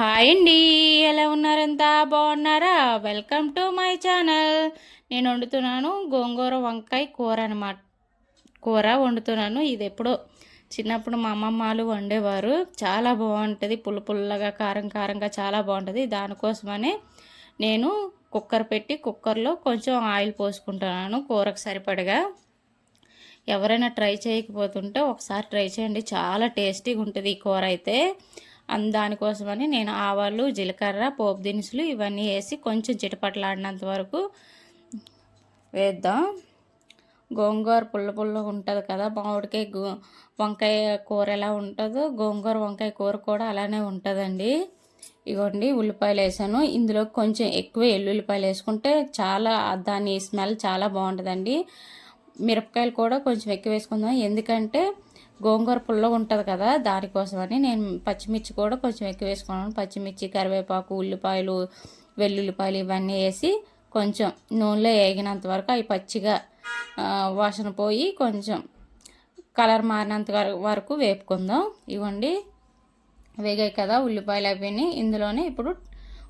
Hi అండి. ఎలా ఉన్నారంతా? బాగున్నారా? వెల్కమ్ టు మై ఛానల్ నేను వండుతున్నాను గోంగూర వంకాయ కూర అనమాట కూర వండుతున్నాను. ఇది ఎప్పుడో చిన్నప్పుడు మా అమ్మమ్మ వాళ్ళు వండేవారు. చాలా బాగుంటుంది. పుల్ల పుల్లగా కారం కారంగా చాలా బాగుంటుంది. దానికోసమనే నేను కుక్కర్ పెట్టి కుక్కర్లో కొంచెం ఆయిల్ పోసుకుంటున్నాను కూరకు సరిపడగా. ఎవరైనా ట్రై చేయకపోతుంటే ఒకసారి ట్రై చేయండి. చాలా టేస్టీగా ఉంటుంది ఈ కూర అయితే. దానికోసమని నేను ఆవాలు జీలకర్ర పోపు దినుసులు ఇవన్నీ వేసి కొంచెం చిటపట్లాడినంత వరకు వేద్దాం. గోంగూర పుల్ల పుల్ల ఉంటుంది కదా మామిడికాయ గో వంకాయ కూర ఎలా ఉంటుందో గోంగూర వంకాయ కూర కూడా అలానే ఉంటుందండి. ఇగోండి ఉల్లిపాయలు వేసాను. ఇందులో కొంచెం ఎక్కువ ఎల్లుల్లిపాయలు వేసుకుంటే చాలా దాని స్మెల్ చాలా బాగుంటుందండి. మిరపకాయలు కూడా కొంచెం ఎక్కువ వేసుకుందాం. ఎందుకంటే గోంగూర పుల్లగా ఉంటుంది కదా దానికోసమని నేను పచ్చిమిర్చి కూడా కొంచెం ఎక్కువ వేసుకున్నాను. పచ్చిమిర్చి కరివేపాకు ఉల్లిపాయలు వెల్లుల్లిపాయలు ఇవన్నీ వేసి కొంచెం నూనెలో వేగినంత వరకు అవి పచ్చిగా వాసన పోయి కొంచెం కలర్ మారినంత వరకు వేపుకుందాం. ఇవ్వండి. వేగాయి కదా ఉల్లిపాయలు అవి ఇందులోనే ఇప్పుడు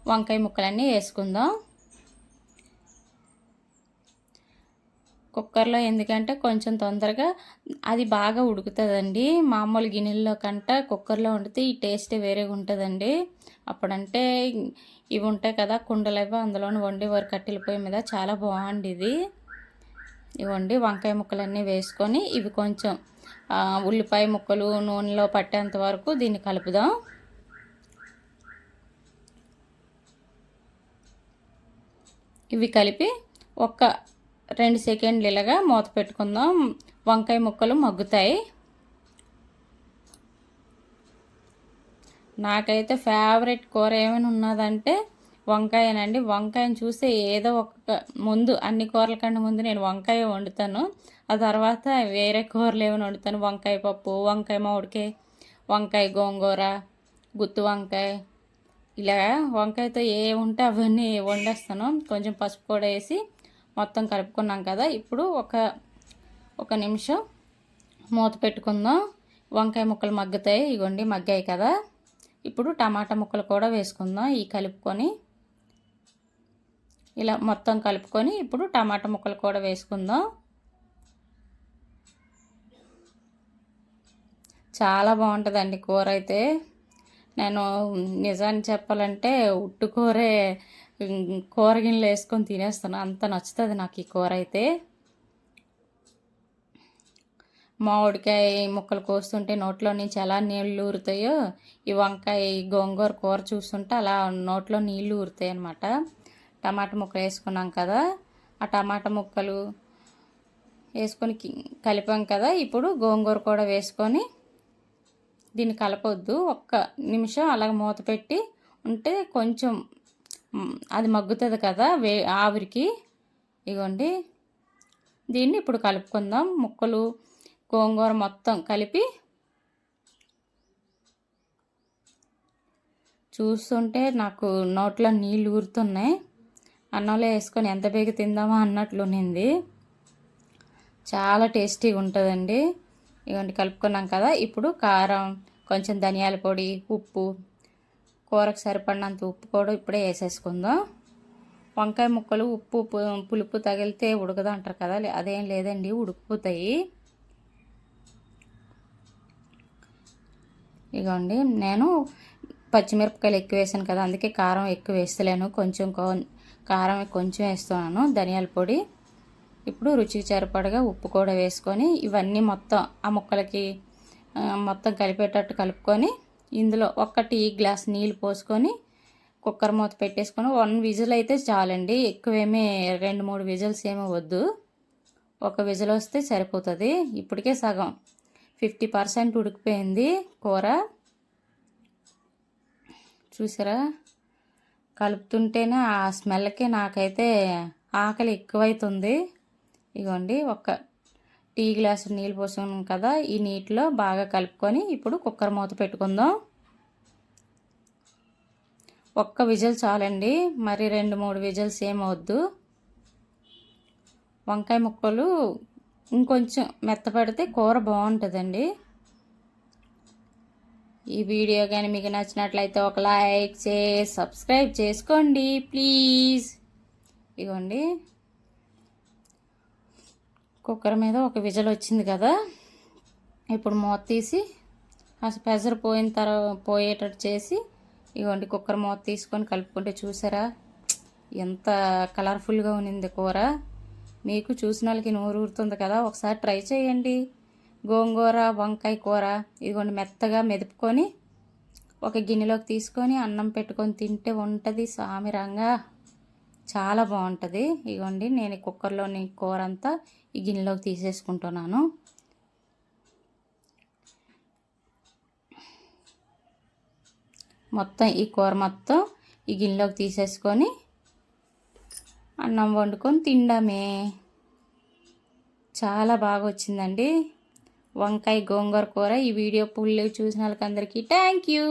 వంకాయ ముక్కలన్నీ వేసుకుందాం. కుక్కర్లో ఎందుకంటే కొంచెం తొందరగా అది బాగా ఉడుకుతుందండి. మామూలు గిన్నెల్లో కంట కుక్కర్లో వండితే ఈ టేస్ట్ వేరేగా ఉంటుందండి. అప్పుడంటే ఇవి ఉంటాయి కదా కుండలు అవి అందులోనే వండి కట్టెల పొయ్యి మీద చాలా బాగుంది ఇది. ఇవ్వండి వంకాయ ముక్కలన్నీ వేసుకొని ఇవి కొంచెం ఉల్లిపాయ ముక్కలు నూనెలో పట్టేంత వరకు దీన్ని కలుపుదాం. ఇవి కలిపి ఒక రెండు సెకండ్లు ఇలాగా మూత పెట్టుకుందాం. వంకాయ ముక్కలు మగ్గుతాయి. నాకైతే ఫేవరెట్ కూర ఏమైనా ఉన్నదంటే వంకాయనండి. వంకాయని చూస్తే ఏదో ఒక ముందు అన్ని కూరల కంటే ముందు నేను వంకాయ వండుతాను. ఆ తర్వాత వేరే కూరలు ఏమైనా వండుతాను. వంకాయ పప్పు వంకాయ మామిడికాయ వంకాయ గోంగూర గుత్తి వంకాయ. ఇలా వంకాయతో ఏ ఉంటే అవన్నీ వండేస్తాను. కొంచెం పసుపు కూడా వేసి మొత్తం కలుపుకున్నాం కదా. ఇప్పుడు ఒక ఒక నిమిషం మూత పెట్టుకుందాం. వంకాయ ముక్కలు మగ్గుతాయి. ఇగోండి మగ్గాయి కదా. ఇప్పుడు టమాటా ముక్కలు కూడా వేసుకుందాం. ఈ కలుపుకొని ఇలా మొత్తం కలుపుకొని ఇప్పుడు టమాటా ముక్కలు కూడా వేసుకుందాం. చాలా బాగుంటుందండి కూర అయితే. నేను నిజాన్ని చెప్పాలంటే ఉట్టు కూరే కూరగిన్నెలు వేసుకొని తినేస్తాను. అంత నచ్చుతుంది నాకు ఈ కూర అయితే. మామిడికాయ ముక్కలు కోస్తుంటే నోట్లో నుంచి ఎలా నీళ్ళు ఊరుతాయో ఈ వంకాయ గోంగూర కూర చూస్తుంటే అలా నోట్లో నీళ్ళు ఊరుతాయి అనమాట టమాటా ముక్కలు వేసుకున్నాం కదా ఆ టమాటా ముక్కలు వేసుకొని కలిపాం కదా. ఇప్పుడు గోంగూర కూడా వేసుకొని దీన్ని కలపొద్దు. ఒక్క నిమిషం అలాగ మూత పెట్టి ఉంటే కొంచెం అది మగ్గుతుంది కదా వే ఆవిరికి. ఇగోండి. దీన్ని ఇప్పుడు కలుపుకుందాం. ముక్కలు గోంగూర మొత్తం కలిపి చూస్తుంటే నాకు నోట్లో నీళ్ళు ఊరుతున్నాయి. అన్నంలో వేసుకొని ఎంత బేగ తిందామా అన్నట్లునింది చాలా టేస్టీగా ఉంటుందండి. ఇవన్నీ కలుపుకున్నాం కదా. ఇప్పుడు కారం కొంచెం ధనియాల పొడి ఉప్పు కూరకు సరిపడినంత ఉప్పు కూడా ఇప్పుడే వేసేసుకుందాం. వంకాయ ముక్కలు ఉప్పు పులుపు తగిలితే ఉడకదు అంటారు కదా అదేం లేదండి ఉడికిపోతాయి. ఇగోండి నేను పచ్చిమిరపకాయలు ఎక్కువ వేసాను కదా అందుకే కారం ఎక్కువ వేస్తలేను కొంచెం కారం కొంచెం వేస్తున్నాను ధనియాల పొడి. ఇప్పుడు రుచికి సరిపడగా ఉప్పు కూడా వేసుకొని ఇవన్నీ మొత్తం ఆ ముక్కలకి మొత్తం కలిపేటట్టు కలుపుకొని ఇందులో ఒక టీ గ్లాస్ నీళ్ళు పోసుకొని కుక్కర్ మూత పెట్టేసుకొని వన్ విజిల్ అయితే చాలండి. ఎక్కువేమీ రెండు మూడు విజిల్స్ ఏమీ వద్దు. ఒక విజిల్ వస్తే సరిపోతుంది. ఇప్పటికే సగం. ఫిఫ్టీ పర్సెంట్ ఉడికిపోయింది కూర. చూసారా? కలుపుతుంటేనే ఆ స్మెల్కి నాకైతే ఆకలి ఎక్కువైతుంది. ఇగోండి ఒక టీ గ్లాసు నీళ్ళు పోసాం కదా ఈ నీటిలో బాగా కలుపుకొని ఇప్పుడు కుక్కర్ మూత పెట్టుకుందాం. ఒక్క విజిల్ చాలండి మరి రెండు మూడు విజిల్స్ ఏమవద్దు వంకాయ ముక్కలు ఇంకొంచెం మెత్తపడితే కూర బాగుంటుందండి. ఈ వీడియో కానీ మీకు నచ్చినట్లయితే ఒక లైక్ చేసి సబ్స్క్రైబ్ చేసుకోండి ప్లీజ్. ఇగోండి. కుక్కర్ మీద ఒక విజల్ వచ్చింది కదా. ఇప్పుడు మూత తీసి అసలు ప్రెజర్ పోయిన తర్వాత పోయేటట్టు చేసి ఇగోండి కుక్కర్ మూత తీసుకొని కలుపుకుంటే చూసారా? ఎంత కలర్ఫుల్గా ఉన్నింది కూర. మీకు చూసిన వాళ్ళకి నోరు ఊరుతుంది కదా. ఒకసారి ట్రై చేయండి. గోంగూర వంకాయ కూర ఇదిగోండి మెత్తగా మెదుపుకొని ఒక గిన్నెలోకి తీసుకొని అన్నం పెట్టుకొని తింటే ఉంటుంది సామిరంగా. చాలా బాగుంటుంది. ఇగోండి నేను కుక్కర్లోని కూర అంతా ఈ గిన్నెలోకి తీసేసుకుంటున్నాను. మొత్తం ఈ కూర మొత్తం ఈ గిన్నెలోకి తీసేసుకొని అన్నం వండుకొని తిండమే చాలా బాగా వచ్చిందండి. వంకాయ గోంగూర కూర ఈ వీడియో పుల్లి చూసిన వాళ్ళకి అందరికీ థ్యాంక్ యూ.